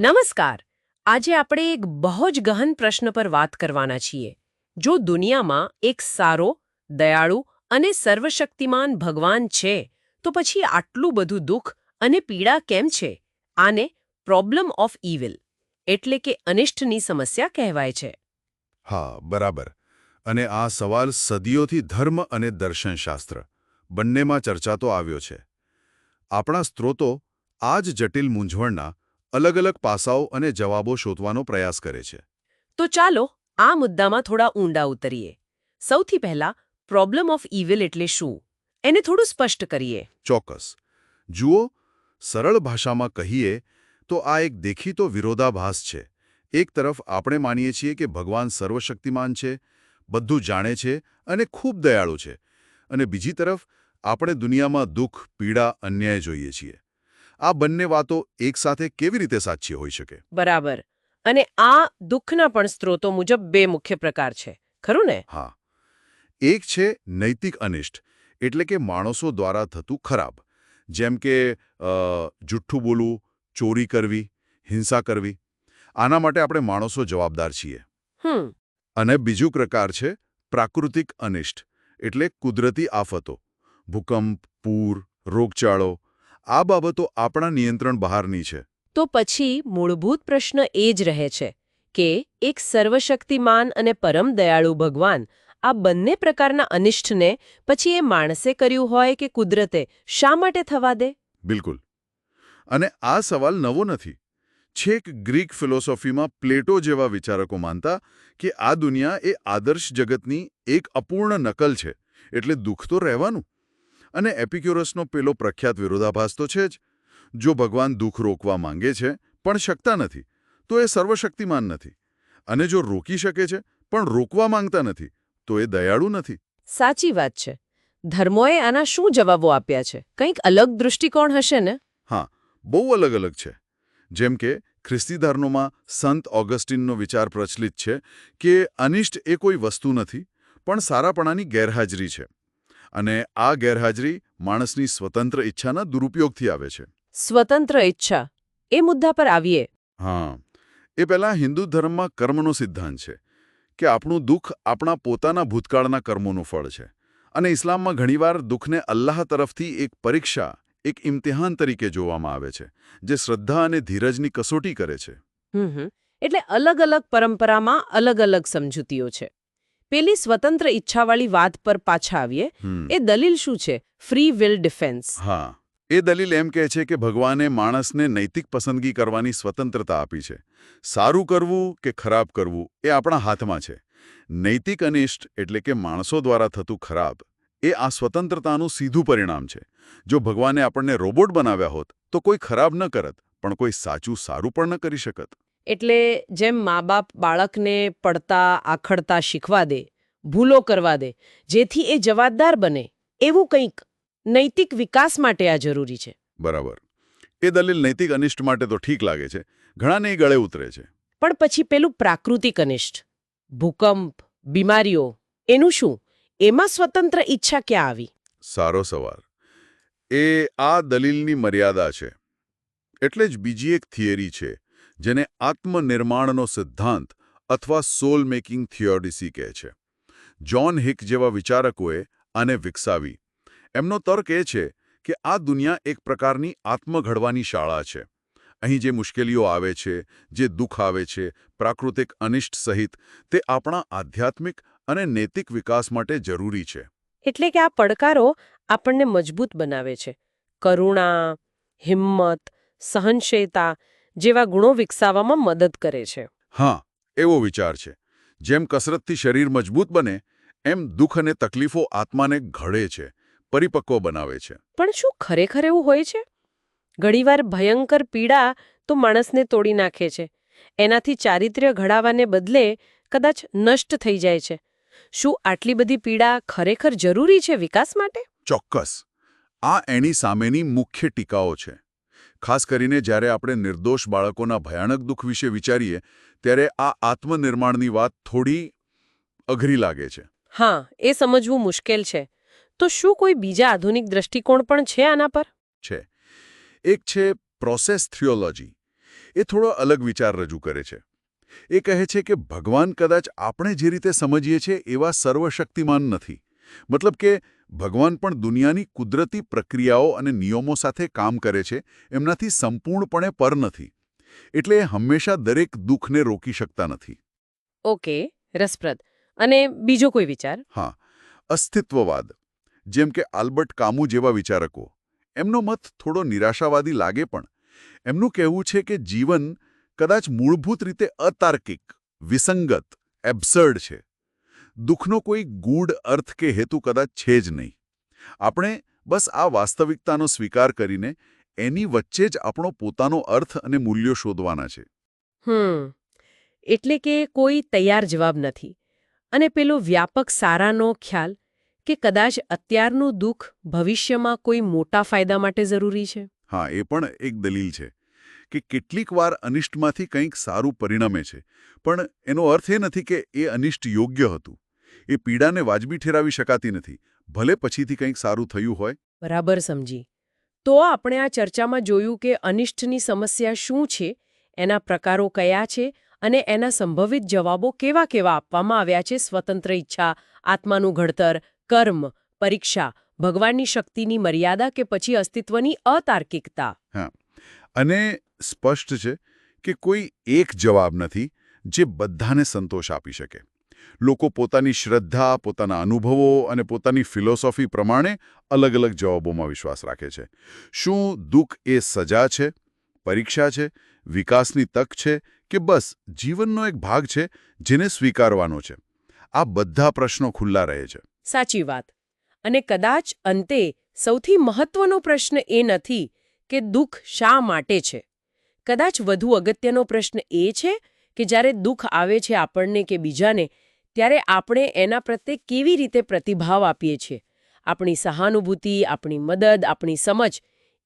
નમસ્કાર. આજે આપણે એક બહુ જ ગહન પ્રશ્ન પર વાત કરવાના છીએ. જો દુનિયામાં એક સારો, દયાળુ અને સર્વશક્તિમાન ભગવાન છે, તો પછી આટલું બધું દુઃખ અને પીડા કેમ છે? આને પ્રોબ્લેમ ઓફ ઇવિલ એટલે કે અનિષ્ટની સમસ્યા કહેવાય છે. હા, બરાબર. અને આ સવાલ સદીઓથી ધર્મ અને દર્શનશાસ્ત્ર બંનેમાં ચર્ચાતો આવ્યો છે. આપણા સ્ત્રોતો આ જ જટિલ મૂંઝવણના અલગ અલગ પાસાઓ અને જવાબો શોધવાનો પ્રયાસ કરે છે. તો ચાલો આ મુદ્દામાં થોડા ઊંડા ઉતરીએ. સૌથી પહેલા પ્રોબ્લેમ ઓફ ઇવિલ એટલે શું? એને થોડું સ્પષ્ટ કરીએ. ચોક્કસ. જુઓ સરળ ભાષામાં કહીએ તો આ એક દેખીતો વિરોધાભાસ છે. એક તરફ આપણે માનીએ છીએ કે ભગવાન સર્વશક્તિમાન છે બધું જાણે છે અને ખૂબ દયાળુ છે. અને બીજી તરફ આપણે દુનિયામાં દુઃખ પીડા અન્યાય જોઈએ છીએ. આ બંને વાતો એકસાથે કેવી રીતે સાચી હોઈ શકે? બરાબર. અને આ દુઃખના પણ સ્ત્રોતો મુજબ બે મુખ્ય પ્રકાર છે. ખરું ને? હા. એક છે નૈતિક અનિષ્ટ એટલે કે માણસો દ્વારા થતું ખરાબ. જેમ કે જુઠ્ઠું બોલવું ચોરી કરવી હિંસા કરવી. આના માટે આપણે માણસો જવાબદાર છીએ. અને બીજું પ્રકાર છે પ્રાકૃતિક અનિષ્ટ એટલે કુદરતી આફતો. ભૂકંપ પૂર રોગચાળો આ બાબતો આપણા નિયંત્રણ બહારની છે. તો પછી મૂળભૂત પ્રશ્ન એ જ રહે છે કે એક સર્વશક્તિમાન અને પરમ દયાળુ ભગવાન આ બંને પ્રકારના અનિષ્ટને પછી એ માણસે કર્યું હોય કે કુદરતે શા માટે થવા દે? બિલકુલ. અને આ સવાલ નવો નથી. છેક ગ્રીક ફિલોસોફીમાં પ્લેટો જેવા વિચારકો માનતા કે આ દુનિયા એ આદર્શ જગતની એક અપૂર્ણ નકલ છે એટલે દુઃખ તો રહેવાનું. અને એપિક્યુરસનો પેલો પ્રખ્યાત વિરોધાભાસ તો છે જ. જો ભગવાન દુઃખ રોકવા માંગે છે પણ શકતા નથી તો એ સર્વશક્તિમાન નથી. અને જો રોકી શકે છે પણ રોકવા માંગતા નથી તો એ દયાળુ નથી. સાચી વાત છે. ધર્મોએ આના શું જવાબો આપ્યા છે? કંઈક અલગ દૃષ્ટિકોણ હશે ને? હા બહુ અલગ અલગ છે. જેમ કે ખ્રિસ્તી ધર્મોમાં સંત ઓગસ્ટિનનો વિચાર પ્રચલિત છે કે અનિષ્ટ એ કોઈ વસ્તુ નથી પણ સારાપણાની ગેરહાજરી છે. અને આ ગેરહાજરી માણસની સ્વતંત્ર ઈચ્છાના દુરુપયોગથી આવે છે. સ્વતંત્ર ઈચ્છા. એ મુદ્દા પર આવીએ. હા. એ પહેલાં હિન્દુ ધર્મમાં કર્મનો સિદ્ધાંત છે કે આપણું દુઃખ આપણા પોતાના ભૂતકાળના કર્મોનું ફળ છે અને ઇસ્લામમાં ઘણીવાર દુઃખને અલ્લાહ તરફથી એક પરીક્ષા એક ઇમ્તિહાન તરીકે જોવામાં આવે છે જે શ્રદ્ધા અને ધીરજની કસોટી કરે છે. એટલે અલગ અલગ પરંપરામાં અલગ અલગ સમજૂતીઓ છે. પેલી સ્વતંત્ર ઈચ્છાવાળી વાત પર પાછા આવીએ એ દલીલ શું છે? ફ્રી વિલ ડિફેન્સ હા. એ દલીલ એમ કહે છે કે ભગવાને માણસને નૈતિક પસંદગી કરવાની સ્વતંત્રતા આપી છે. સારું કરવું કે ખરાબ કરવું એ આપણા હાથમાં છે. નૈતિક અનિષ્ટ એટલે કે માણસો દ્વારા થતું ખરાબ એ આ સ્વતંત્રતાનું સીધું પરિણામ છે. જો ભગવાને આપણને રોબોટ બનાવ્યા હોત તો કોઈ ખરાબ ન કરત પણ કોઈ સાચું સારું પણ ન કરી શકત. એટલે જેમ મા બાપ બાળકને પડતા આખડતા શીખવા દે ભૂલો કરવા દે જેથી એ જવાબદાર બને એવું કંઈક નૈતિક વિકાસ માટે આ જરૂરી છે. બરાબર. એ દલીલ નૈતિક અનિષ્ટ માટે તો ઠીક લાગે છે. ઘણાને ગળે ઉતરે છે. પણ પછી પેલું પ્રાકૃતિક અનિષ્ટ ભૂકંપ બીમારીઓ એનું શું? એમાં સ્વતંત્ર ઈચ્છા ક્યાં આવી? સારો સવાલ. એ આ દલીલની મર્યાદા છે. એટલે જ બીજી એક થિયરી છે. જેને આત્મનિર્માણનો સિદ્ધાંત અથવા સોલ મેકિંગ થિયોરિસી કહે છે. જ્હોન હિક જેવા વિચારકોએ આને વિકસાવી. એમનો તર્ક એ છે કે આ દુનિયા એક પ્રકારની આત્મઘડવાની શાળા છે. અહીં જે મુશ્કેલીઓ આવે છે, જે દુઃખ આવે છે, પ્રાકૃતિક અનિષ્ટ સહિત, તે આપણા આધ્યાત્મિક અને નૈતિક વિકાસ માટે જરૂરી છે. એટલે કે આ પડકારો આપણને મજબૂત બનાવે છે. કરુણા, હિંમત, સહનશીલતા જેવા ગુણો વિકસાવવામાં મદદ કરે છે. હા એવો વિચાર છે. જેમ કસરતથી શરીર મજબૂત બને એમ દુઃખ અને તકલીફો આત્માને ઘડે છે પરિપક્વ બનાવે છે. પણ શું ખરેખર એવું હોય છે? ઘણીવાર ભયંકર પીડા તો માણસને તોડી નાખે છે. એનાથી ચારિત્ર્ય ઘડાવાને બદલે કદાચ નષ્ટ થઈ જાય છે. શું આટલી બધી પીડા ખરેખર જરૂરી છે વિકાસ માટે? ચોક્કસ. આ એની સામેની મુખ્ય ટીકાઓ છે. ખાસ કરીને જ્યારે આપણે નિર્દોષ બાળકોના ભયાનક દુઃખ વિશે વિચારીએ ત્યારે આ આત્મનિર્માણની વાત થોડી અઘરી લાગે છે. હા એ સમજવું મુશ્કેલ છે. તો શું કોઈ બીજા આધુનિક દ્રષ્ટિકોણ પણ છે આના પર? છે. એક છે પ્રોસેસ થિયોલોજી એ થોડો અલગ વિચાર રજૂ કરે છે. એ કહે છે કે ભગવાન કદાચ આપણે જે રીતે સમજીએ છીએ એવા સર્વશક્તિમાન નથી. મતલબ કે ભગવાન પણ દુનિયાની કુદરતી પ્રક્રિયાઓ અને નિયમો સાથે કામ કરે છે એમનાથી સંપૂર્ણપણે પર નથી. એટલે એ હંમેશા દરેક દુઃખને રોકી શકતા નથી. ઓકે રસપ્રદ. અને બીજો કોઈ વિચાર? હા અસ્તિત્વવાદ. જેમ કે આલ્બર્ટ કામુ જેવા વિચારકો. એમનો મત થોડો નિરાશાવાદી લાગે પણ. એમનું કહેવું છે કે જીવન કદાચ મૂળભૂત રીતે અતાર્કિક વિસંગત એબ્સર્ડ છે. દુઃખનો કોઈ ગૂઢ અર્થ કે હેતુ કદાચ છે જ નહીં. આપણે બસ આ વાસ્તવિકતાનો સ્વીકાર કરીને એની વચ્ચે જ આપણો પોતાનો અર્થ અને મૂલ્યો શોધવાના છે. હમ એટલે કે કોઈ તૈયાર જવાબ નથી. અને પેલો વ્યાપક સારાનો ખ્યાલ કે કદાચ અત્યારનું દુઃખ ભવિષ્યમાં કોઈ મોટા ફાયદા માટે જરૂરી છે? હા એ પણ એક દલીલ છે કે કેટલીક વાર અનિષ્ટમાંથી કંઈક સારું પરિણમે છે પણ એનો અર્થ એ નથી કે એ અનિષ્ટ યોગ્ય હતું. એ પીડાને વાજબી ઠેરાવી શકાતી નથી. ભલે પછીથી કંઈક સારું થયું હોય. બરાબર સમજી. તો આપણે આ ચર્ચામાં જોયું કે અનિષ્ટની સમસ્યા શું છે એના પ્રકારો કયા છે અને એના સંભવિત જવાબો કેવા કેવા આપવામાં આવ્યા છે સ્વતંત્ર ઈચ્છા આત્માનું ઘડતર કર્મ પરીક્ષા ભગવાનની શક્તિની મર્યાદા કે પછી અસ્તિત્વની અતાર્કિકતા? અને સ્પષ્ટ છે કે કોઈ એક જવાબ નથી જે બધાને સંતોષ આપી શકે. લોકો પોતાની શ્રદ્ધા, પોતાના અનુભવો અને પોતાની ફિલોસોફી પ્રમાણે અલગ અલગ જવાબોમાં વિશ્વાસ રાખે છે. શું દુઃખ એ સજા છે, પરીક્ષા છે, વિકાસની તક છે કે બસ જીવનનો એક ભાગ છે જેને સ્વીકારવાનો છે? આ બધા પ્રશ્નો ખુલ્લા રહે છે. સાચી વાત. અને કદાચ અંતે સૌથી મહત્વનો પ્રશ્ન એ નથી કે દુઃખ શા માટે છે. કદાચ વધુ અગત્યનો પ્રશ્ન એ છે કે જ્યારે દુઃખ આવે છે આપણને કે બીજાને ત્યારે આપણે એના પ્રત્યે કેવી રીતે પ્રતિભાવ આપીએ છીએ? આપણી સહાનુભૂતિ, આપણી મદદ, આપણી સમજ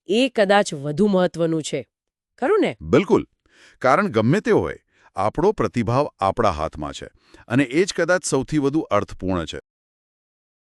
એ કદાચ વધુ મહત્વનું છે. ખરું ને? બિલકુલ. કારણ ગમે તે હોય, આપણો પ્રતિભાવ આપણા હાથમાં છે અને એ જ કદાચ સૌથી વધુ અર્થપૂર્ણ છે.